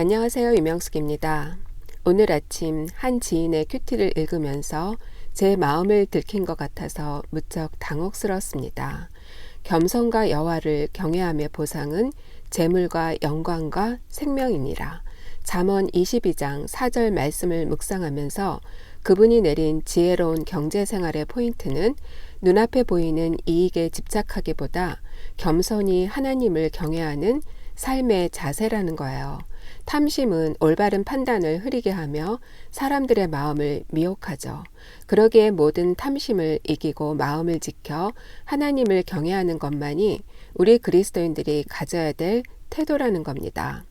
안녕하세요. 유명숙입니다. 오늘 아침 한 지인의 큐티를 읽으면서 제 마음을 들킨 것 같아서 무척 당혹스럽습니다. 겸손과 여호와를 경외하며 보상은 재물과 영광과 생명이니라. 잠언 22장 4절 말씀을 묵상하면서 그분이 내린 지혜로운 경제 생활의 포인트는 눈앞에 보이는 이익에 집착하기보다 겸손히 하나님을 경외하는 삶의 자세라는 거예요. 탐심은 올바른 판단을 흐리게 하며 사람들의 마음을 미혹하죠. 그러기에 모든 탐심을 이기고 마음을 지켜 하나님을 경외하는 것만이 우리 그리스도인들이 가져야 될 태도라는 겁니다.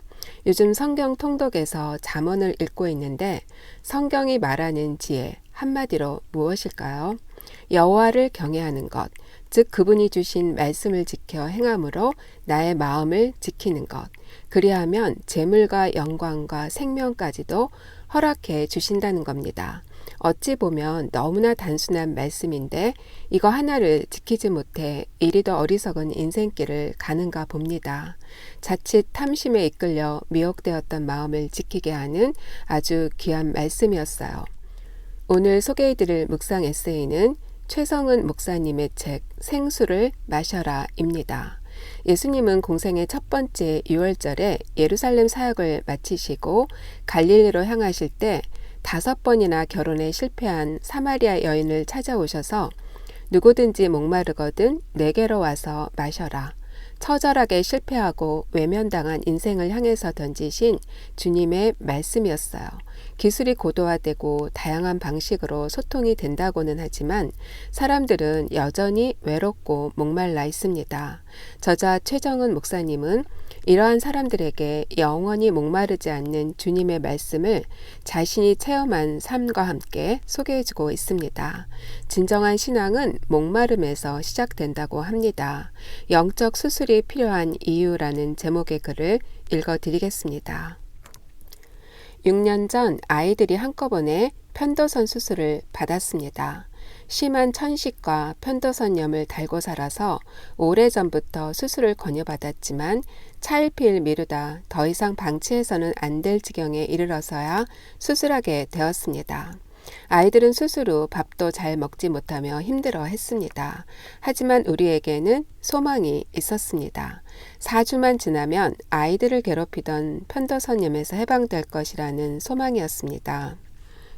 요즘 성경 통독에서 잠언을 읽고 있는데 성경이 말하는 지혜 한마디로 무엇일까요? 여호와를 경외하는 것, 즉 그분이 주신 말씀을 지켜 행함으로 나의 마음을 지키는 것. 그리하면 재물과 영광과 생명까지도 허락해 주신다는 겁니다. 어찌 보면 너무나 단순한 말씀인데 이거 하나를 지키지 못해 이리도 어리석은 인생길을 가는가 봅니다. 자칫 탐심에 이끌려 미혹되었던 마음을 지키게 하는 아주 귀한 말씀이었어요. 오늘 소개해드릴 묵상 에세이는 최성은 목사님의 책 생수를 마셔라입니다. 예수님은 공생의 첫 번째 6월절에 예루살렘 사역을 마치시고 갈릴리로 향하실 때 다섯 번이나 결혼에 실패한 사마리아 여인을 찾아오셔서 누구든지 목마르거든 내게로 와서 마셔라. 처절하게 실패하고 외면당한 인생을 향해서 던지신 주님의 말씀이었어요. 기술이 고도화되고 다양한 방식으로 소통이 된다고는 하지만 사람들은 여전히 외롭고 목말라 있습니다. 저자 최정은 목사님은 이러한 사람들에게 영원히 목마르지 않는 주님의 말씀을 자신이 체험한 삶과 함께 소개해 주고 있습니다. 진정한 신앙은 목마름에서 시작된다고 합니다. 영적 수술이 필요한 이유라는 제목의 글을 읽어 드리겠습니다. 6년 전 아이들이 한꺼번에 편도선 수술을 받았습니다. 심한 천식과 편도선염을 달고 살아서 오래전부터 수술을 권유받았지만 차일피일 미루다 더 이상 방치해서는 안 될 지경에 이르러서야 수술하게 되었습니다. 아이들은 수술 후 밥도 잘 먹지 못하며 힘들어 했습니다. 하지만 우리에게는 소망이 있었습니다. 4주만 지나면 아이들을 괴롭히던 편도선염에서 해방될 것이라는 소망이었습니다.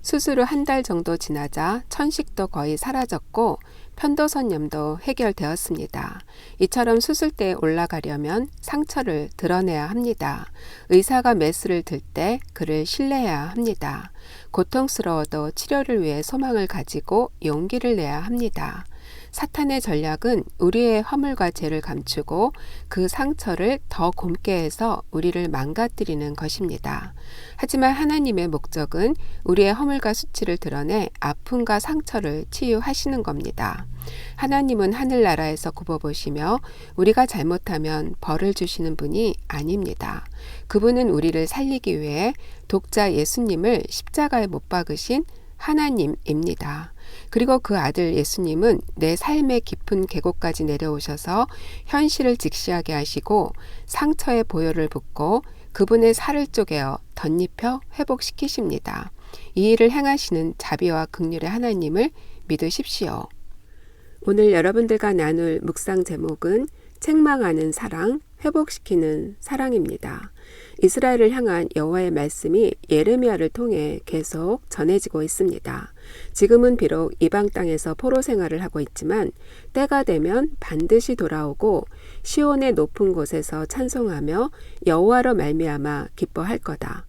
수술 후 한 달 정도 지나자 천식도 거의 사라졌고 편도선염도 해결되었습니다. 이처럼 수술대에 올라가려면 상처를 드러내야 합니다. 의사가 메스를 들 때 그를 신뢰해야 합니다. 고통스러워도 치료를 위해 소망을 가지고 용기를 내야 합니다. 사탄의 전략은 우리의 허물과 죄를 감추고 그 상처를 더 곰게 해서 우리를 망가뜨리는 것입니다. 하지만 하나님의 목적은 우리의 허물과 수치를 드러내 아픔과 상처를 치유하시는 겁니다. 하나님은 하늘나라에서 굽어보시며 우리가 잘못하면 벌을 주시는 분이 아닙니다. 그분은 우리를 살리기 위해 독자 예수님을 십자가에 못 박으신 하나님입니다. 그리고 그 아들 예수님은 내 삶의 깊은 계곡까지 내려오셔서 현실을 직시하게 하시고 상처의 보혈을 붓고 그분의 살을 쪼개어 덧입혀 회복시키십니다. 이 일을 행하시는 자비와 극률의 하나님을 믿으십시오. 오늘 여러분들과 나눌 묵상 제목은 책망하는 사랑, 회복시키는 사랑입니다. 이스라엘을 향한 여호와의 말씀이 예레미야를 통해 계속 전해지고 있습니다. 지금은 비록 이방 땅에서 포로 생활을 하고 있지만 때가 되면 반드시 돌아오고 시온의 높은 곳에서 찬송하며 여호와로 말미암아 기뻐할 거다.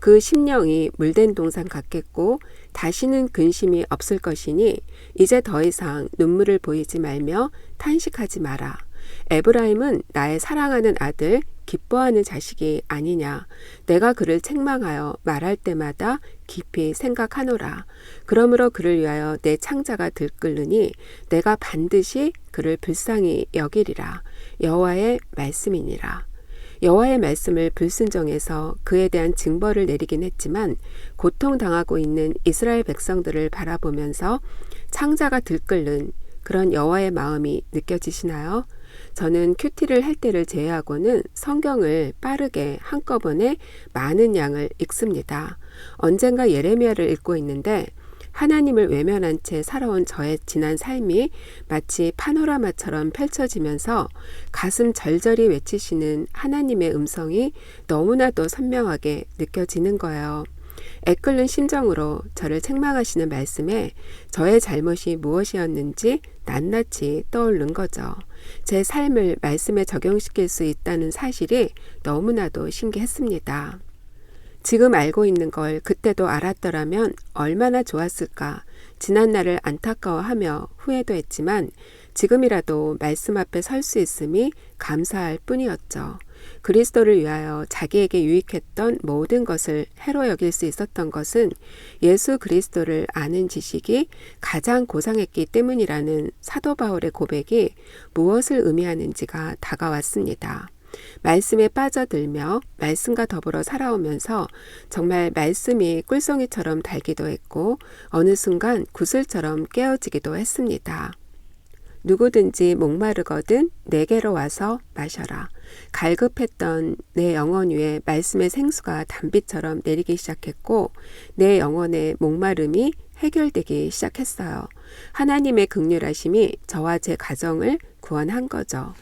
그 심령이 물된 동산 같겠고 다시는 근심이 없을 것이니 이제 더 이상 눈물을 보이지 말며 탄식하지 마라. 에브라임은 나의 사랑하는 아들, 기뻐하는 자식이 아니냐. 내가 그를 책망하여 말할 때마다 깊이 생각하노라. 그러므로 그를 위하여 내 창자가 들끓느니 내가 반드시 그를 불쌍히 여기리라. 여호와의 말씀이니라. 여호와의 말씀을 불순정해서 그에 대한 징벌을 내리긴 했지만 고통당하고 있는 이스라엘 백성들을 바라보면서 창자가 들끓는 그런 여호와의 마음이 느껴지시나요? 저는 큐티를 할 때를 제외하고는 성경을 빠르게 한꺼번에 많은 양을 읽습니다. 언젠가 예레미야를 읽고 있는데 하나님을 외면한 채 살아온 저의 지난 삶이 마치 파노라마처럼 펼쳐지면서 가슴 절절히 외치시는 하나님의 음성이 너무나도 선명하게 느껴지는 거예요. 애끓는 심정으로 저를 책망하시는 말씀에 저의 잘못이 무엇이었는지 낱낱이 떠오른 거죠. 제 삶을 말씀에 적용시킬 수 있다는 사실이 너무나도 신기했습니다. 지금 알고 있는 걸 그때도 알았더라면 얼마나 좋았을까. 지난 날을 안타까워하며 후회도 했지만 지금이라도 말씀 앞에 설 수 있음이 감사할 뿐이었죠. 그리스도를 위하여 자기에게 유익했던 모든 것을 해로 여길 수 있었던 것은 예수 그리스도를 아는 지식이 가장 고상했기 때문이라는 사도 바울의 고백이 무엇을 의미하는지가 다가왔습니다. 말씀에 빠져들며 말씀과 더불어 살아오면서 정말 말씀이 꿀송이처럼 달기도 했고 어느 순간 구슬처럼 깨어지기도 했습니다. 누구든지 목마르거든 내게로 와서 마셔라. 갈급했던 내 영혼 위에 말씀의 생수가 단비처럼 내리기 시작했고 내 영혼의 목마름이 해결되기 시작했어요. 하나님의 극률하심이 저와 제 가정을 구원한 거죠.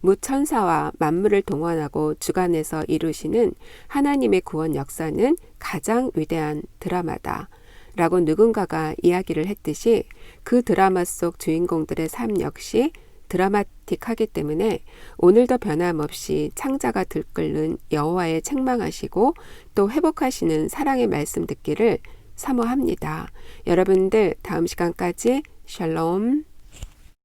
무천사와 만물을 동원하고 주관해서 이루시는 하나님의 구원 역사는 가장 위대한 드라마다. 라고 누군가가 이야기를 했듯이 그 드라마 속 주인공들의 삶 역시 드라마틱하기 때문에 오늘도 변함없이 창자가 들끓는 여호와의 책망하시고 또 회복하시는 사랑의 말씀 듣기를 사모합니다. 여러분들 다음 시간까지 샬롬